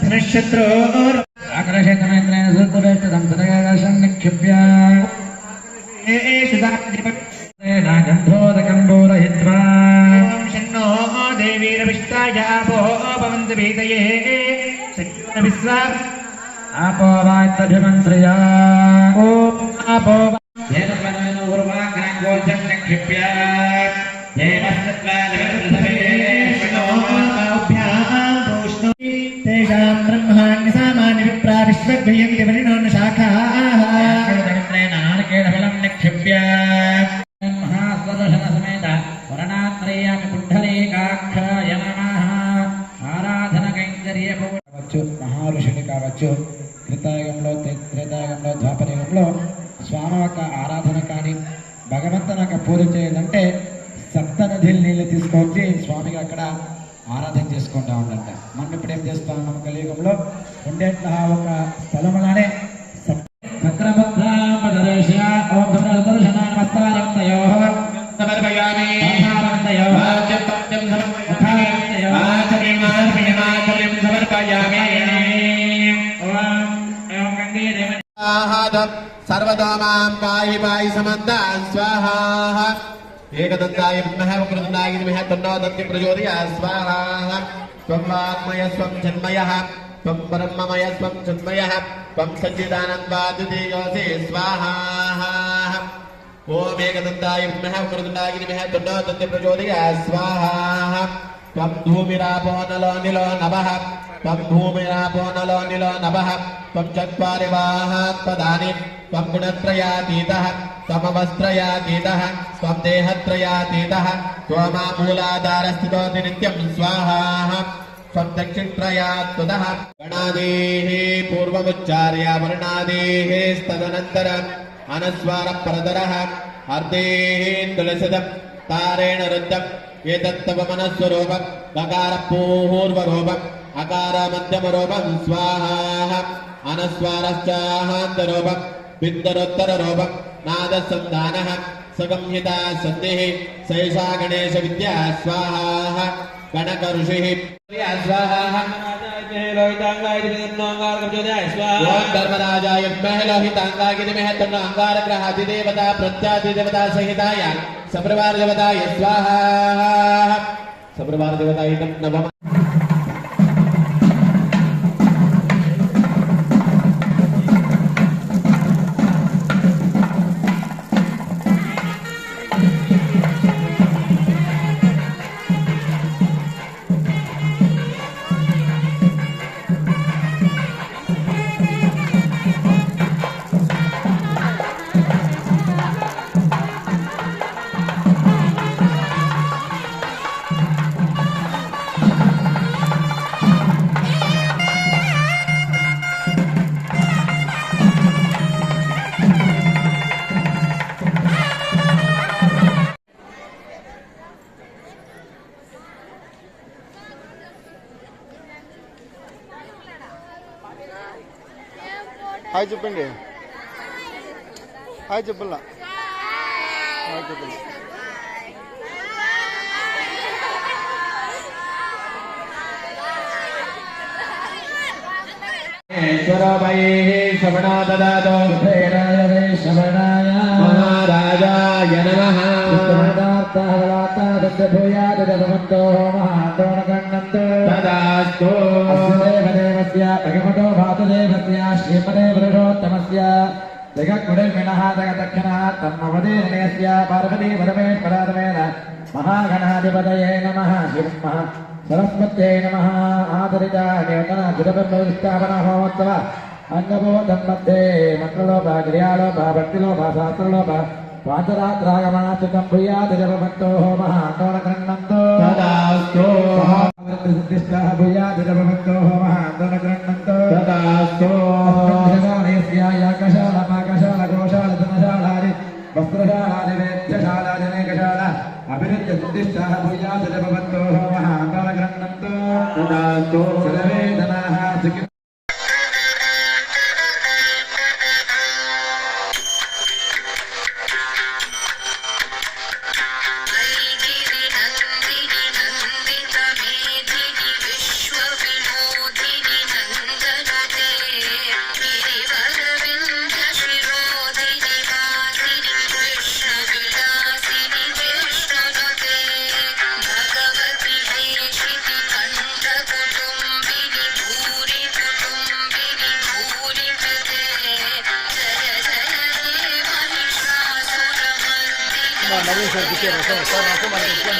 ధనుశత్రో ఆకర్షితమైత్రేణ సూత్రవేష్టం తదయాకాశం నిక్షిప్య గంధోదకం పూరయిత్వా షన్నో దేవీరవిష్టాయాపో భవంతు భీతయే విశ్వా తేషాం బ్రహ్మాణ్య సామాన్య విప్రా విశ్వద్వయంతి వరిణో శాఖాః నారకేళఫలం నిక్షిప్య మహాస్వదర్శన సమేత వరణాత్రయామి కుండలీకాక్షాయ నమః ఆరాధన కైంకర్య కావచ్చు మహారుషుని కావచ్చు కృతాయుగంలో త్రే- త్రేతాయుగంలో ద్వాపరయుగంలో స్వామి యొక్క ఆరాధన కానీ భగవంతుని యొక్క పూజ చేయాలంటే సప్త నదుల నీళ్ళు తీసుకొచ్చి స్వామికి అక్కడ ఆరాధన చేసుకుంటా ఉండంట. మనం ఇప్పుడు ఏం చేస్తా ఉన్నాం కలియుగంలో ఉండేట్ల ఒక స్థలములానే చక్రపద్రామదర్శ ఓం దర్శన నమస్కారం తయో సమర్పయామి ఏకదంతాయ విద్మహ వక్రదంతాయ విద్మహ తన్నో దత్తి ప్రచోదయ స్వాహ త్వం ఆత్మయ స్వం జన్మయ త్వం బ్రహ్మమయ స్వం జన్మయ త్వం సచ్చిదానందాదిదేయోసి స్వాహ ఓం ఏకదంతాయ విద్మహ వక్రదంతాయ విద్మహ తన్నో దత్తి ప్రచోదయ స్వాహ త్వం భూమిరాపోనలో నిలో నవః త్వం భూమిరాపోనలో నిలో నవః త్వం చత్వారి వాహాత్పదాని స్వం గుణత్రయాతీత సమవస్త్రయాతీత స్వం దేహత్రయాతీత త్వమామూలాధారస్థితో నిత్యం స్వాహా స్వం దక్షిణత్రయాత్వద గణాదేः పూర్వముచ్చార్య వర్ణాదేः తదనంతరం అనస్వార ప్రదరः అర్ధేः తులసిదం తారేణ రుద్ధం ఏతత్తవ మనస్వరూపం గకార పూర్వరూపం అకార మధ్యమరూపం స్వాహ అనస్వారశ్చాహాంతరూపం बिन्दरोत्तररोपम् नादसन्धानः सगम्यता सन्धिः सैषा गणेशविद्या स्वाहाः गणकऋषिः स्वाहाः धर्मराजाय महलोहिताङ्गागिरिमहतन्न अङ्गारग्रहादिदेवता प्रत्यादिदेवता सहिताय सप्रवारदेवताय स्वाहा। सप्रवारदेवताय హాయ్ చెప్పండి. హాయ్ చెప్పల్లా. హాయ్ చెప్పండి ఈశ్వరమయే శ్రవణా దదాతో భైరాయ వైశ్రవణాయ మహారాజాయ నమః. మహాండోణగణంతో తదాస్తు. దేవదేవస్య భగవతో భాతదేవస్య శ్రీమదే పురుషోత్తమస్య జగద్గురుర్మిణः జగదక్షిణः తన్మవదేర్ణయస్య పార్వతీ పరమేశ్వరాదమేన మహాగణాధిపతయే నమః శ్రీమః సరస్వత్యై నమః ఆదరిత నేతన గురబ్రహ్మస్థాపన మహోత్సవ అంగబోధం మధ్యే మంత్రలోప క్రియాలోప భక్తిలోప శాస్త్రలోప పాంచరాత్రాగమాచితం భూయాది జపభక్తో మహాండోణగణంతో తదాస్తు సిద్ధిష్ట భూయాది జపభక్తో మహాండోణగణంతో తదాస్తు యాకశాల పాకశాల గోశాల ధనశాలాది వస్త్రశాలాది వేద్యశాలాది అనేకశాల అభివృద్ధి సిద్ధిష్ట భూయాది జపభక్తో మహాండోణగణంతో తదాస్తు సర్వే జనాః Mwanamke akitema sana sana, kama nilikuwa